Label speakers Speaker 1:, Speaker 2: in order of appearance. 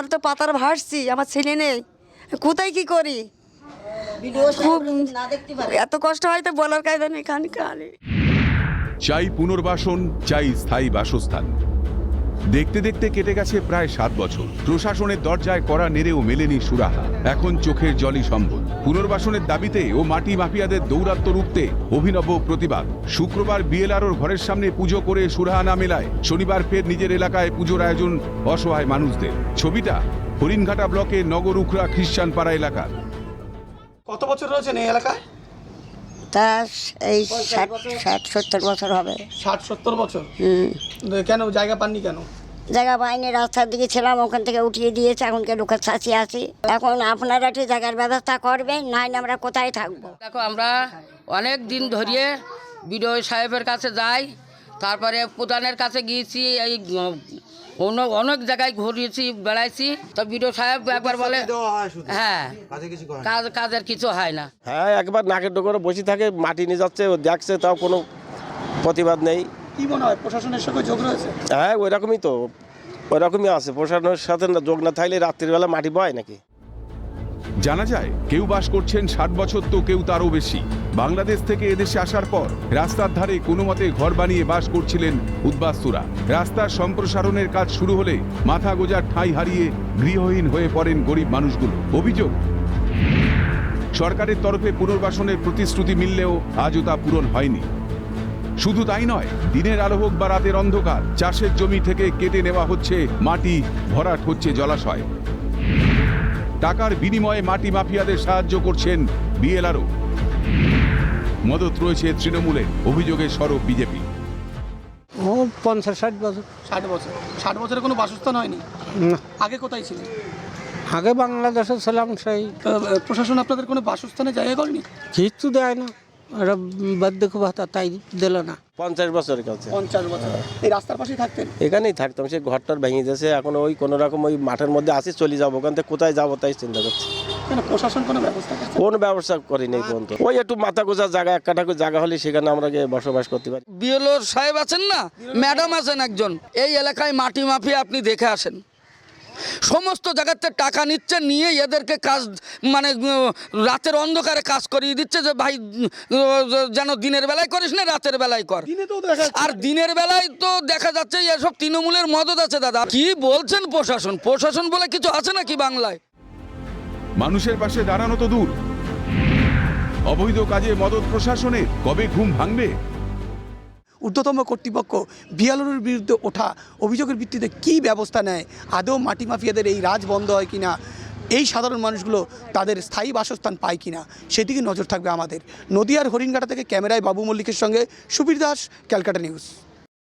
Speaker 1: আমরা তো পাতার ভাসছি আমার ছেলে নেই। কোথায় কি করি? খুব এত কষ্ট হয় তো বলার কায়দা নেই খান
Speaker 2: চাই পুনর্বাসন চাই স্থায়ী বাসস্থান। দেখতে দেখতে কেটে গেছে প্রায় সাত বছর। প্রশাসনের দরজায় করা নেড়েও মেলেনি সুরাহা। এখন চোখের জলই সম্ভব পুনর্বাসনের দাবিতে ও মাটি মাফিয়াদের দৌরাত্ম রুখতে অভিনব প্রতিবাদ। শুক্রবার বিএলআরওর ঘরের সামনে পুজো করে সুরাহা না মেলায় শনিবার ফের নিজের এলাকায় পুজোর আয়োজন অসহায় মানুষদের। ছবিটা হরিণঘাটা ব্লকে নগর উখরা খ্রিস্টান পাড়া এলাকার।
Speaker 3: কত বছর রয়েছেন এই এলাকায়?
Speaker 1: তা এই ষাট ষাট সত্তর বছর হবে।
Speaker 3: ষাট সত্তর বছর?
Speaker 1: হুম।
Speaker 3: কেন জায়গা পাননি কেন?
Speaker 1: জায়গা পাইনি রাস্তার দিকে ছিলাম ওখান থেকে উঠিয়ে দিয়েছে এখনকে লোকের চাষি আছি। এখন আপনারা একটু জায়গার ব্যবস্থা করবেন নাহলে আমরা কোথায় থাকব?
Speaker 4: দেখো আমরা অনেক দিন ধরিয়ে বিডিও সাহেবের কাছে যাই তারপরে প্রধানের কাছে গিয়েছি এই অন্য অনেক জায়গায় ঘুরিয়েছি বেড়াইছি। তো বিডিও সাহেব একবার বলে হ্যাঁ কাজ কাজের কিছু হয় না।
Speaker 5: হ্যাঁ একবার নাকের ডোকরে বসে থাকে মাটি নিয়ে যাচ্ছে ও দেখছে তাও কোনো প্রতিবাদ নেই।
Speaker 3: কি মনে হয় প্রশাসনের সঙ্গে যোগ রয়েছে?
Speaker 5: হ্যাঁ ওই রকমই তো। ওই রকমই আছে। প্রশাসনের সাথে না যোগ না থাকলে রাত্রিবেলা মাটি বয় নাকি?
Speaker 2: জানা যায়, কেউ বাস করছেন ষাট বছর তো কেউ তারও বেশি। বাংলাদেশ থেকে এদেশে আসার পর রাস্তার ধারে কোনো মতে ঘর বানিয়ে বাস করছিলেন উদ্বাস্তুরা। রাস্তার সম্প্রসারণের কাজ শুরু হলে মাথা গোজার ঠাঁই হারিয়ে গৃহহীন হয়ে পড়েন গরিব মানুষগুলো। অভিযোগ? সরকারের তরফে পুনর্বাসনের প্রতিশ্রুতি মিললেও আজও তা পূরণ হয়নি। শুধু তাই নয়, দিনের আলো হোক বা রাতের অন্ধকার, চাষের জমি থেকে কেটে নেওয়া হচ্ছে, মাটি ভরাট হচ্ছে জলাশয়। টাকার বিনিময়ে মাটি মাফিয়াদের সাহায্য করছেন বিএলআরও। মদত রয়েছে তৃণমূলে অভিযোগের সরব বিজেপি।
Speaker 6: ও পঞ্চাশ ষাট বছর।
Speaker 3: ষাট বছর। ষাট বছরে কোনো বাসস্থান হয়নি? আগে কোথায় ছিলেন?
Speaker 6: আগে বাংলাদেশে ছিলাম সেই
Speaker 3: প্রশাসন আপনাদের কোনো বাসস্থানে জায়গা করেনি?
Speaker 6: কিচ্ছু দেয় না। ওরা বার্ধক্য ভাতা তাই দিল না।
Speaker 5: পঞ্চাশ বছরের কাছে
Speaker 3: পঞ্চাশ বছর। এই রাস্তার পাশেই থাকতেন?
Speaker 5: এখানেই থাকতাম সে ঘরটার ভেঙে যাচ্ছে এখন ওই কোনো রকম ওই মাঠের মধ্যে আসি চলে যাব। ওখান থেকে কোথায় যাব তাই চিন্তা করছি।
Speaker 3: প্রশাসন কোনো ব্যবস্থা
Speaker 5: কোন ব্যবসা করি নেই পর্যন্ত। ওই একটু মাথা গোজার জায়গা এক কাঠা জায়গা হলে সেখানে আমরা গিয়ে বসবাস করতে পারি।
Speaker 4: বিএলওর সাহেব আছেন না? ম্যাডাম আছেন একজন। এই এলাকায় মাটি মাফিয়া আপনি দেখে আসেন। সমস্ত জায়গাতে টাকা নিচ্ছে নিয়ে এদেরকে কাজ মানে রাতের অন্ধকারে কাজ করিয়ে দিচ্ছে যে ভাই যেন দিনের বেলায় করিস না রাতের বেলায় কর।
Speaker 3: দিনে তো দেখা যাচ্ছে।
Speaker 4: আর দিনের বেলায় তো দেখা যাচ্ছে এসব তৃণমূলের মদত আছে দাদা। কি বলছেন প্রশাসন? প্রশাসন বলে কিছু আছে নাকি বাংলায়?
Speaker 2: মানুষের পাশে দাঁড়ানো তো দূর। অবৈধ কাজে মদত প্রশাসনের কবে ঘুম ভাঙবে?
Speaker 3: ঊর্ধ্বতম কর্তৃপক্ষ বিয়ালোর বিরুদ্ধে ওঠা অভিযোগের ভিত্তিতে কি ব্যবস্থা নেয়? আদৌ মাটি মাফিয়াদের এই রাজ বন্ধ হয় কিনা? এই সাধারণ মানুষগুলো তাদের স্থায়ী বাসস্থান পায় কিনা? সেদিকে নজর থাকবে আমাদের। নদিয়ার হরিণঘাটা থেকে ক্যামেরায় বাবু মল্লিকের সঙ্গে সুবীর দাস, ক্যালকাটা নিউজ।